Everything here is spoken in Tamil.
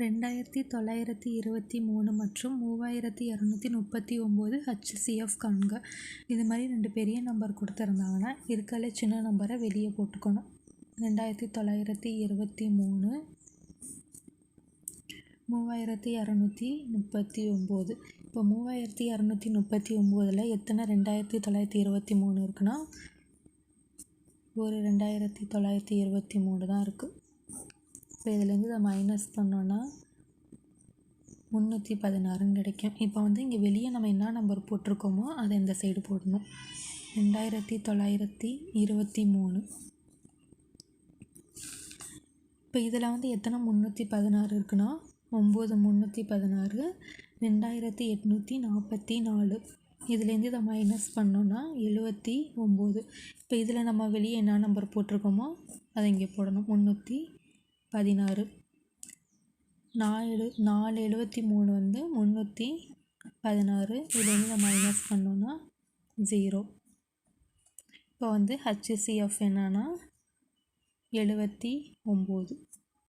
ரெண்டாயிரத்தி தொள்ளாயிரத்தி இருபத்தி மூணு மற்றும் மூவாயிரத்தி இரநூத்தி முப்பத்தி ஒம்பது ஹச்சிசிஎஃப் காண்க. இது மாதிரி ரெண்டு பெரிய நம்பர் கொடுத்துருந்தாங்கன்னா இருக்கல சின்ன நம்பரை வெளியே போட்டுக்கணும். ரெண்டாயிரத்தி தொள்ளாயிரத்தி இருபத்தி மூணு மூவாயிரத்தி இரநூத்தி முப்பத்தி ஒம்பது. இப்போ மூவாயிரத்தி இரநூத்தி முப்பத்தி ஒம்போதில் எத்தனை ரெண்டாயிரத்தி தொள்ளாயிரத்தி இருபத்தி மூணு இருக்குன்னா ஒரு ரெண்டாயிரத்தி தொள்ளாயிரத்தி இருபத்தி மூணு தான் இருக்குது இப்போ இதுலேருந்து இதை மைனஸ் பண்ணோன்னா முந்நூற்றி பதினாறுன்னு கிடைக்கும். இப்போ வந்து இங்கே வெளியே நம்ம என்ன நம்பர் போட்டிருக்கோமோ அதை இந்த சைடு போடணும். ரெண்டாயிரத்தி தொள்ளாயிரத்தி இருபத்தி மூணு. இப்போ இதில் வந்து எத்தனை முந்நூற்றி பதினாறு இருக்குன்னா ஒம்பது முந்நூற்றி பதினாறு ரெண்டாயிரத்தி எட்நூற்றி நாற்பத்தி நாலு. இதுலேருந்து இதை மைனஸ் பண்ணோன்னா எழுபத்தி ஒம்பது. இப்போ இதில் நம்ம வெளியே என்ன நம்பர் போட்டிருக்கோமோ அதை இங்கே போடணும். முந்நூற்றி பதினாறு. நாலு நாலு எழுபத்தி மூணு வந்து முந்நூற்றி பதினாறு. இதுலேருந்து மைனஸ் பண்ணோன்னா ஜீரோ இப்போ வந்து ஹச்சிசிஎஃப் என்னன்னா எழுபத்தி ஒம்பது.